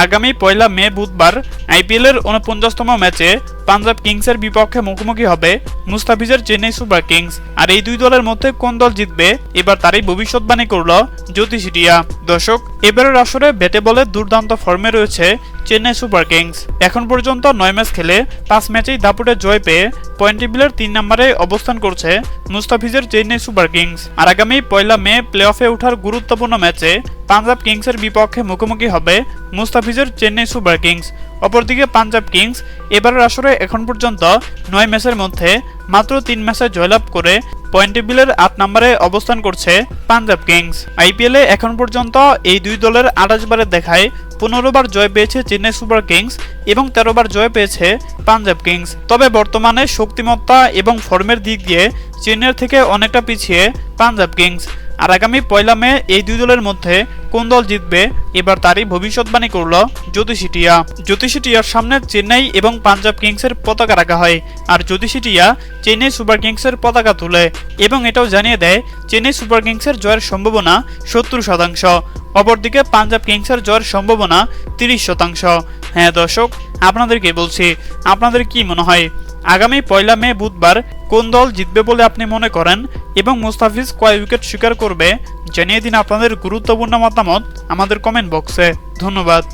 আগামী পয়লা মে বুধবার আইপিএলের উনপঞ্চাশতম ম্যাচে পাঞ্জাব কিংসের বিপক্ষে মুখোমুখি হবে মুস্তাফিজের চেন্নাই সুপার কিংস। আর এই দুই দলের মধ্যে কোন দল জিতবে, এবার তারই ভবিষ্যৎবাণী করল জ্যোতিষিটিয়া দর্শক, এবারের আসরে ব্যাটে বলে দুর্দান্ত ফর্মে রয়েছে চেন্নাই সুপার কিংস। এখন পর্যন্ত নয় ম্যাচ খেলে পাঁচ ম্যাচেই দাপুটে জয় পেয়ে পয়েন্ট টেবিলের তিন নম্বরে অবস্থান করছে মুস্তাফিজের চেন্নাই সুপার কিংস। আর আগামী পয়লা মে প্লে অফে ওঠার গুরুত্বপূর্ণ ম্যাচে পাঞ্জাব কিংসের বিপক্ষে মুখোমুখি হবে মুস্তাফিজের চেন্নাই সুপার কিংস। অপরদিকে পাঞ্জাব কিংস এবারের আসরে এখন পর্যন্ত নয় ম্যাচের মধ্যে মাত্র তিন ম্যাচে জয়লাভ করে পয়েন্ট টেবিলের আট নম্বরে অবস্থান করছে পাঞ্জাব কিংস। আইপিএলে এখন পর্যন্ত এই দুই দলের আঠাশ দেখায় পনেরো বার জয় পেয়েছে চেন্নাই সুপার কিংস এবং তেরো বার জয় পেয়েছে পাঞ্জাব কিংস। তবে বর্তমানে শক্তিমত্তা এবং ফর্মের দিক দিয়ে চেন্নাইয়ের থেকে অনেকটা পিছিয়ে পাঞ্জাব কিংস। আর আগামী পয়লা মে এই দুই দলের মধ্যে কোন দল জিতবে, এবার তারই ভবিষ্যৎবাণী করল জ্যোতিষিটিয়া জ্যোতিষিটিয়ার সামনে চেন্নাই এবং পাঞ্জাব কিংসের পতাকা রাখা হয় আর জ্যোতিষিটিয়া চেন্নাই সুপার কিংসের পতাকা তুলে এবং এটাও জানিয়ে দেয়, চেন্নাই সুপার কিংসের জয়ের সম্ভাবনা সত্তর শতাংশ, অপরদিকে পাঞ্জাব কিংসের জয়ের সম্ভাবনা তিরিশ শতাংশ। হ্যাঁ দর্শক, আপনাদেরকে বলছি, আপনাদের কি মনে হয়? আগামী পয়লা মে বুধবার কোন দল জিতবে বলে আপনি মনে করেন? এবং মুস্তাফিজ কয় উইকেট স্বীকার করবে? জানিয়ে দিন আপনাদের গুরুত্বপূর্ণ মতামত আমাদের কমেন্ট বক্সে ধন্যবাদ।